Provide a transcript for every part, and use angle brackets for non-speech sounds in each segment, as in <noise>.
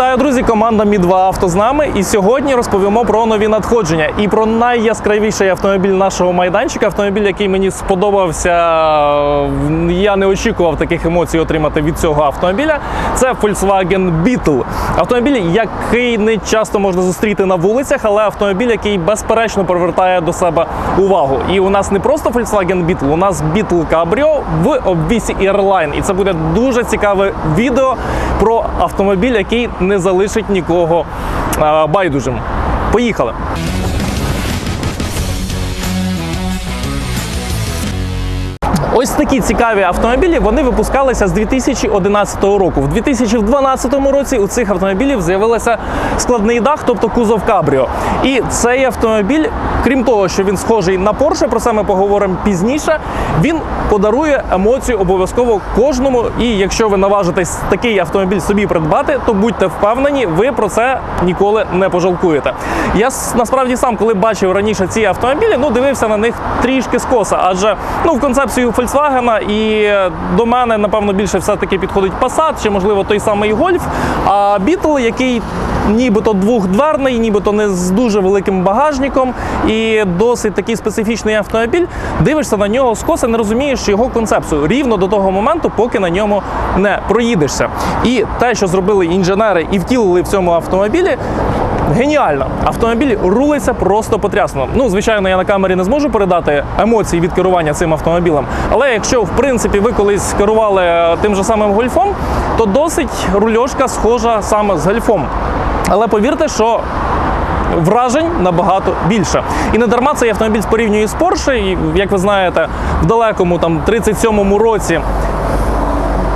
Вітаю, друзі! Команда Мі 2 авто з нами. І сьогодні розповімо про нові надходження і про найяскравіший автомобіль нашого майданчика. Автомобіль, який мені сподобався. Я не очікував таких емоцій отримати від цього автомобіля. Це Volkswagen Beetle. Автомобіль, який не часто можна зустріти на вулицях, але автомобіль, який безперечно привертає до себе увагу. І у нас не просто Volkswagen Beetle, у нас Beetle Cabrio в обвісі Airline. І це буде дуже цікаве відео про автомобіль, який не залишить нікого байдужим. Поїхали! Ось такі цікаві автомобілі вони випускалися з 2011 року. В 2012 році у цих автомобілів з'явився складний дах, тобто кузов Кабріо. І цей автомобіль, крім того, що він схожий на Porsche, про це ми поговоримо пізніше. Він подарує емоцію обов'язково кожному. І якщо ви наважитесь такий автомобіль собі придбати, то будьте впевнені, ви про це ніколи не пожалкуєте. Я насправді сам, коли бачив раніше ці автомобілі, ну дивився на них трішки скоса, адже ну в концепцію Volkswagen і до мене напевно більше все-таки підходить Passat чи можливо той самий Golf. А Beetle, який нібито двохдверний, нібито не з дуже великим багажником і досить такий специфічний автомобіль. Дивишся на нього скоса, не розумієш його концепцію рівно до того моменту, поки на ньому не проїдешся. І те, що зробили інженери і втілили в цьому автомобілі. Геніально! Автомобіль рулиться просто потрясно. Ну, звичайно, я на камері не зможу передати емоції від керування цим автомобілем. Але якщо в принципі ви колись керували е, тим же самим гольфом, то досить рульошка схожа саме з гольфом. Але повірте, що вражень набагато більше. І не дарма цей автомобіль порівнює з Porsche. І, як ви знаєте, в далекому там 37-му році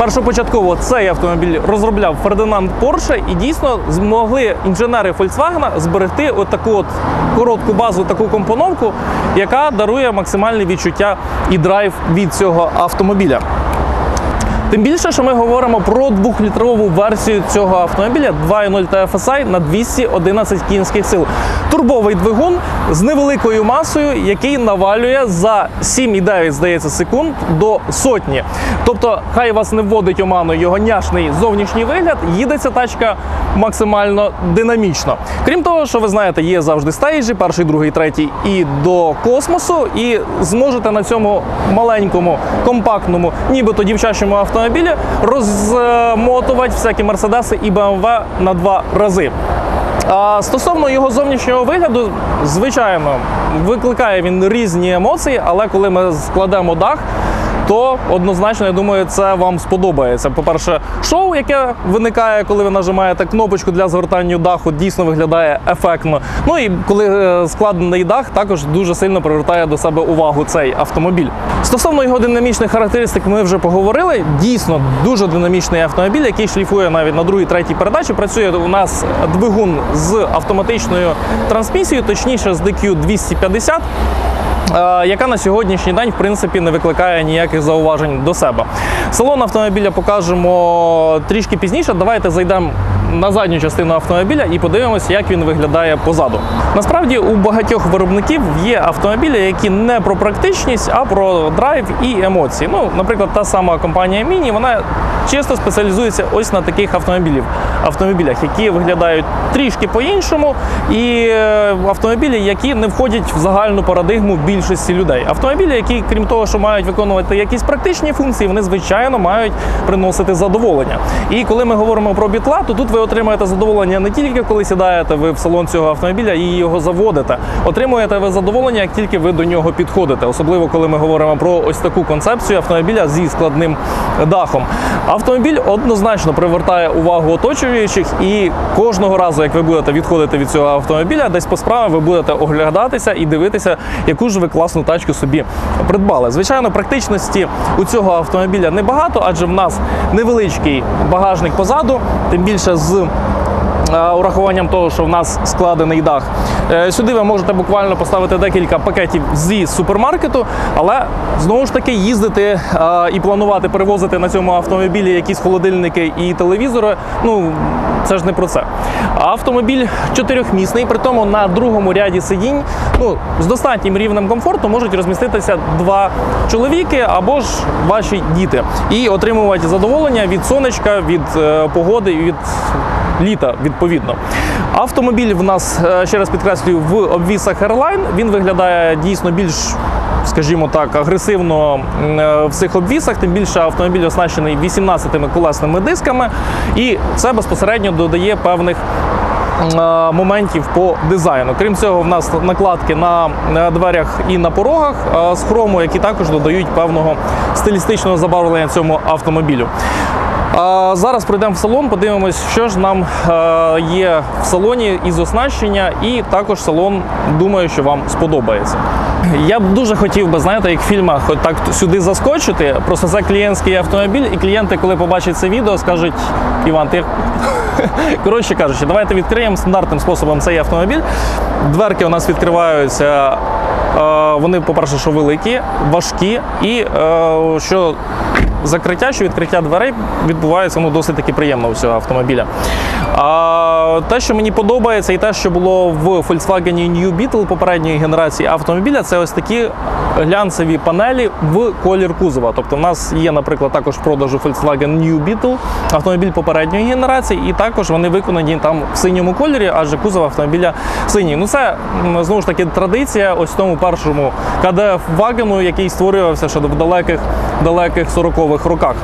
Першопочатково цей автомобіль розробляв Фердинанд Порше, і дійсно змогли інженери Volkswagen зберегти отаку от коротку базу, таку компоновку, яка дарує максимальне відчуття і драйв від цього автомобіля. Тим більше, що ми говоримо про двохлітрову версію цього автомобіля 2.0 TFSI на 211 кінських сил. Турбовий двигун з невеликою масою, який навалює за 7,9, здається, секунд до сотні. Тобто, хай вас не вводить оману його няшний зовнішній вигляд, їде ця тачка максимально динамічно. Крім того, що ви знаєте, є завжди стейджі, перший, другий, третій і до космосу, і зможете на цьому маленькому, компактному, нібито дівчачому автомобілі розмотувати всякі мерседеси і BMW на два рази. А стосовно його зовнішнього вигляду, звичайно, викликає він різні емоції, але коли ми складемо дах, то однозначно, я думаю, це вам сподобається. По-перше, шоу, яке виникає, коли ви нажимаєте кнопочку для згортання даху, дійсно виглядає ефектно. Ну і коли е, складений дах, також дуже сильно привертає до себе увагу цей автомобіль. Стосовно його динамічних характеристик, ми вже поговорили. Дійсно, дуже динамічний автомобіль, який шліфує навіть на другій, третій передачі. Працює у нас двигун з автоматичною трансмісією, точніше з DQ 250 е, яка на сьогоднішній день в принципі не викликає ніяких зауважень до себе. Салон автомобіля покажемо трішки пізніше. Давайте зайдемо на задню частину автомобіля і подивимося, як він виглядає позаду. Насправді у багатьох виробників є автомобілі, які не про практичність, а про драйв і емоції. Ну, наприклад, та сама компанія Міні, вона чисто спеціалізується ось на таких автомобілів, автомобілях, які виглядають трішки по-іншому, і е, автомобілі, які не входять в загальну парадигму більшості людей. Автомобілі, які, крім того, що мають виконувати якісь практичні функції, вони звичайно мають приносити задоволення. І коли ми говоримо про бітла, то тут ви отримаєте задоволення не тільки коли сідаєте ви в салон цього автомобіля і його заводите. Отримуєте ви задоволення, як тільки ви до нього підходите, особливо коли ми говоримо про ось таку концепцію автомобіля зі складним дахом. Автомобіль однозначно привертає увагу оточуючих, і кожного разу, як ви будете відходити від цього автомобіля, десь по справі ви будете оглядатися і дивитися, яку ж ви класну тачку собі придбали. Звичайно, практичності у цього автомобіля небагато, адже в нас невеличкий багажник позаду, тим більше з урахуванням того, що в нас складений дах. Е, Сюди ви можете буквально поставити декілька пакетів зі супермаркету, але знову ж таки їздити е, і планувати перевозити на цьому автомобілі якісь холодильники і телевізори. Ну це ж не про це. Автомобіль чотирьохмісний, при тому на другому ряді сидінь ну, з достатнім рівнем комфорту можуть розміститися два чоловіки або ж ваші діти і отримувати задоволення від сонечка, від е, погоди і від літа відповідно. Автомобіль в нас, е, ще раз підкреслюю, в обвісах Airline. Він виглядає дійсно більш скажімо так, агресивно е, в цих обвісах, тим більше автомобіль оснащений 18 колесними дисками, і це безпосередньо додає певних е, моментів по дизайну. Крім цього, в нас накладки на е, дверях і на порогах з хрому, які також додають певного стилістичного забарвлення цьому автомобілю. Зараз пройдемо в салон, подивимось, що ж нам є в салоні із оснащення, і також салон думаю, що вам сподобається. Я б дуже хотів би, знаєте, як в фільмах, от так сюди заскочити. Просто це клієнтський автомобіль, і клієнти, коли побачать це відео, скажуть: Іван, ти <laughs> коротше кажучи, давайте відкриємо стандартним способом цей автомобіль. Дверки у нас відкриваються. е, Вони, по-перше, що великі, важкі, і е, що закриття, що відкриття дверей відбувається ну, досить таки приємно у цього автомобіля. А, те, що мені подобається, і те, що було в Volkswagen New Beetle попередньої генерації автомобіля, це ось такі глянцеві панелі в колір кузова. Тобто, в нас є, наприклад, також в продажу Volkswagen New Beetle, автомобіль попередньої генерації, і також вони виконані там в синьому кольорі, адже кузов автомобіля синій. Ну це знову ж таки традиція ось тому першому КДФ Вагену, який створювався ще в далеких далеких 40-х роках.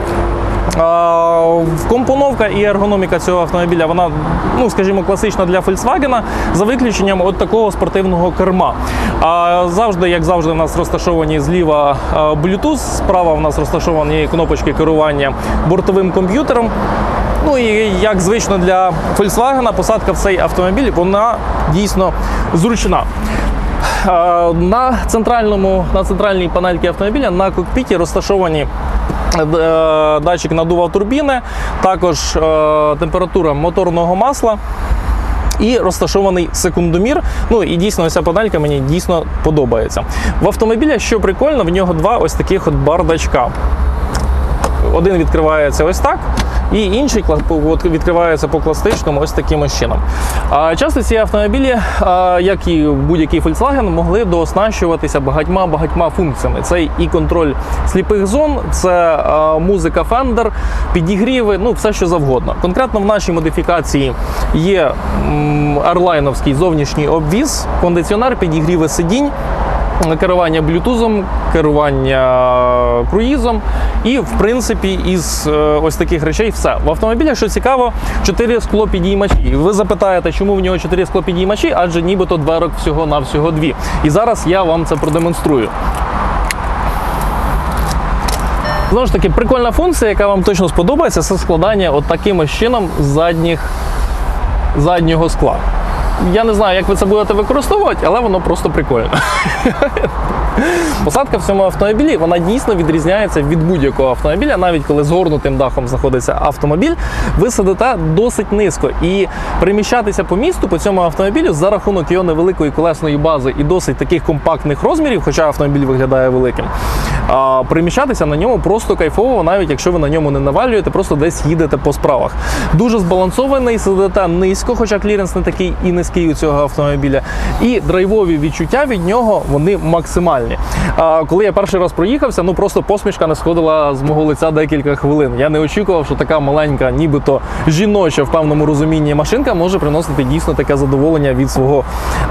А, Компоновка і ергономіка цього автомобіля, вона, ну скажімо, класична для Volkswagen, за виключенням от такого спортивного керма. А завжди, як завжди, у нас розташовані зліва Bluetooth, справа у нас розташовані кнопочки керування бортовим комп'ютером. Ну і як звично для Volkswagen, посадка в цей автомобіль вона дійсно зручна. На центральному на центральній панельці автомобіля на кокпіті розташовані датчик надував турбіни, також е, температура моторного масла. І розташований секундомір. Ну і дійсно ось ця панелька мені дійсно подобається. В автомобілі, що прикольно, в нього два ось таких от бардачка. Один відкривається ось так, і інший відкривається по класичному ось таким ось чином. Часто ці автомобілі, як і будь-який Volkswagen, могли дооснащуватися багатьма багатьма функціями. Це і контроль сліпих зон, це музика Fender, підігріви, ну все що завгодно. Конкретно в нашій модифікації є арлайновський зовнішній обвіз, кондиціонер, підігріви сидінь керування блютузом, керування круїзом. І, в принципі, із е, ось таких речей все. В автомобілі, що цікаво, 4 склопідіймачі. Ви запитаєте, чому в нього 4 склопідіймачі, адже нібито дверок всього-навсього дві. І зараз я вам це продемонструю. Знову ж таки, прикольна функція, яка вам точно сподобається, це складання от таким чином задніх, заднього скла. Я не знаю, як ви це будете використовувати, але воно просто прикольно. <laughs> Посадка в цьому автомобілі вона дійсно відрізняється від будь-якого автомобіля, навіть коли згорнутим дахом знаходиться автомобіль, ви сидите досить низько. І переміщатися по місту по цьому автомобілю за рахунок його невеликої колесної бази і досить таких компактних розмірів, хоча автомобіль виглядає великим. А, переміщатися на ньому просто кайфово, навіть якщо ви на ньому не навалюєте, просто десь їдете по справах. Дуже збалансований, сидите низько, хоча кліренс не такий і низький у цього автомобіля. І драйвові відчуття від нього вони максимальні. А, коли я перший раз проїхався, ну просто посмішка не сходила з мого лиця декілька хвилин. Я не очікував, що така маленька, нібито жіноча в певному розумінні машинка може приносити дійсно таке задоволення від свого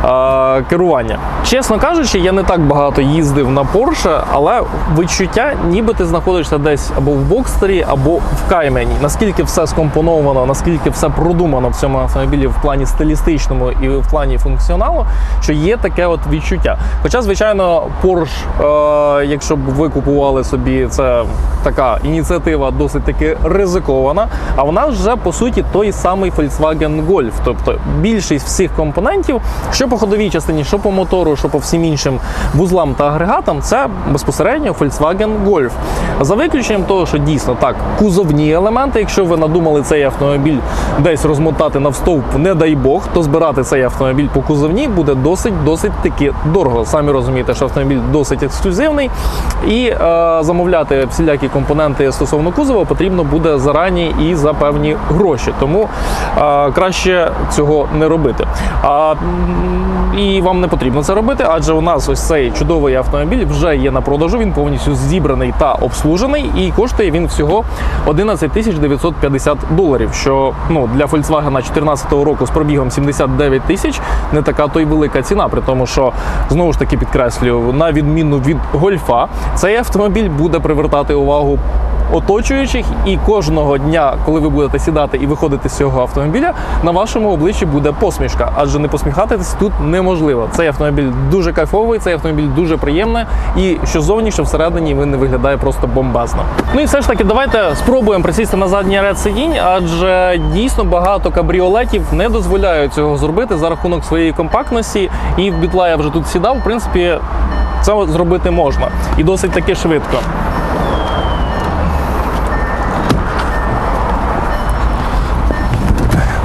а, керування. Чесно кажучи, я не так багато їздив на Porsche, але відчуття, ніби ти знаходишся десь або в бокстері, або в каймені. Наскільки все скомпоновано, наскільки все продумано в цьому автомобілі в плані стилістичному і в плані функціоналу, що є таке от відчуття. Хоча, звичайно, Porsche, е, якщо б ви купували собі, це така ініціатива досить таки ризикована. А вона вже по суті той самий Volkswagen Golf. Тобто більшість всіх компонентів, що по ходовій частині, що по мотору, що по всім іншим вузлам та агрегатам, це безпосередньо Volkswagen Golf. За виключенням того, що дійсно так, кузовні елементи, якщо ви надумали цей автомобіль десь розмотати на встовп, не дай Бог, то збирати цей автомобіль по кузовні буде досить досить таки дорого. Самі розумієте, що автомобіль досить ексклюзивний, і е, замовляти всілякі компоненти стосовно кузова потрібно буде зарані і за певні гроші. Тому е, краще цього не робити. А, і вам не потрібно це робити, адже у нас ось цей чудовий автомобіль вже є на продажу. Він повністю зібраний та обслужений, і коштує він всього 11 тисяч 950 доларів. Що ну для Volkswagen 2014 року з пробігом 79 тисяч не така то й велика ціна. При тому, що знову ж таки підкреслюю, на відміну від гольфа, цей автомобіль буде привертати увагу оточуючих, і кожного дня, коли ви будете сідати і виходити з цього автомобіля, на вашому обличчі буде посмішка, адже не посміхатись тут неможливо. Цей автомобіль дуже кайфовий, цей автомобіль дуже приємний, і що зовні, що всередині він не виглядає просто бомбезно. Ну і все ж таки, давайте спробуємо присісти на задній ряд сидінь, адже дійсно багато кабріолетів не дозволяють цього зробити за рахунок своєї компактності. І в бітла я вже тут сідав. В принципі, це зробити можна і досить таки швидко.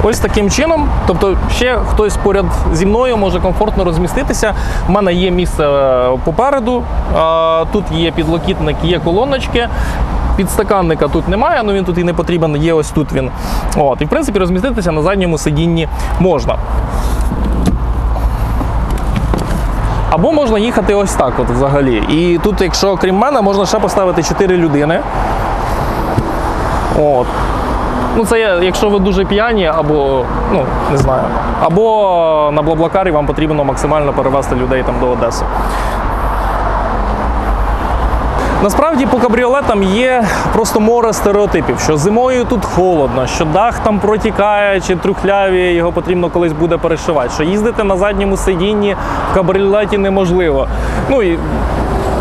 Ось таким чином, тобто ще хтось поряд зі мною може комфортно розміститися. У мене є місце е, попереду, тут є підлокітник, є колоночки. Підстаканника тут немає, але він тут і не потрібен, є ось тут він. От, і в принципі розміститися на задньому сидінні можна. Або можна їхати ось так, от взагалі. І тут, якщо крім мене, можна ще поставити 4 людини. От. Ну, це є, якщо ви дуже п'яні, або ну не знаю, або на Блаблакарі вам потрібно максимально перевезти людей там до Одеси. Насправді по кабріолетам є просто море стереотипів, що зимою тут холодно, що дах там протікає чи трухляві, його потрібно колись буде перешивати, що їздити на задньому сидінні в кабріолеті неможливо. Ну і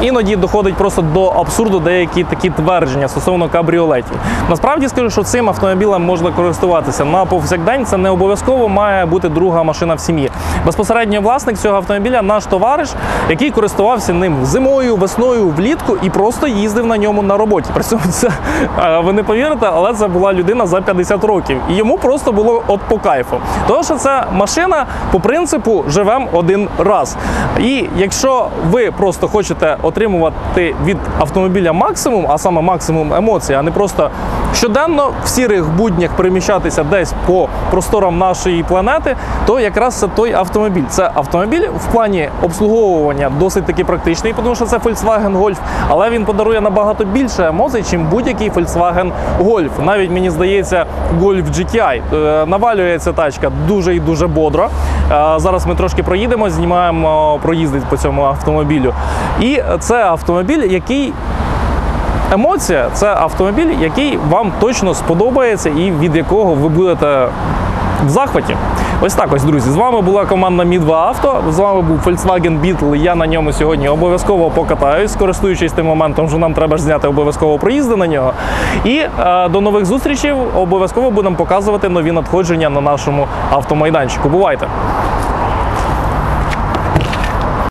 іноді доходить просто до абсурду деякі такі твердження стосовно кабріолетів. Насправді скажу, що цим автомобілем можна користуватися на повсякдень. Це не обов'язково має бути друга машина в сім'ї. Безпосередньо власник цього автомобіля наш товариш, який користувався ним зимою, весною, влітку і просто їздив на ньому на роботі. При цьому це ви не повірите, але це була людина за 50 років, і йому просто було от по кайфу. Тому що це машина по принципу живем один раз. І якщо ви просто хочете отримувати від автомобіля максимум, а саме максимум емоцій, а не просто щоденно в сірих буднях переміщатися десь по просторам нашої планети, то якраз це той автомобіль. Це автомобіль в плані обслуговування досить таки практичний, тому що це Volkswagen Golf, але він подарує набагато більше емоцій, чим будь-який Volkswagen Golf. Навіть мені здається, Golf GTI. Е, Навалюється тачка дуже і дуже бодро. Е, Зараз ми трошки проїдемо, знімаємо проїзди по цьому автомобілю. І це автомобіль, який Емоція це автомобіль, який вам точно сподобається і від якого ви будете в захваті. Ось так ось, друзі. З вами була команда Mi 2 Авто. З вами був Volkswagen Beetle. Я на ньому сьогодні обов'язково покатаюсь, користуючись тим моментом, що нам треба ж зняти обов'язково проїзди на нього. І е, до нових зустрічей обов'язково будемо показувати нові надходження на нашому автомайданчику. Бувайте!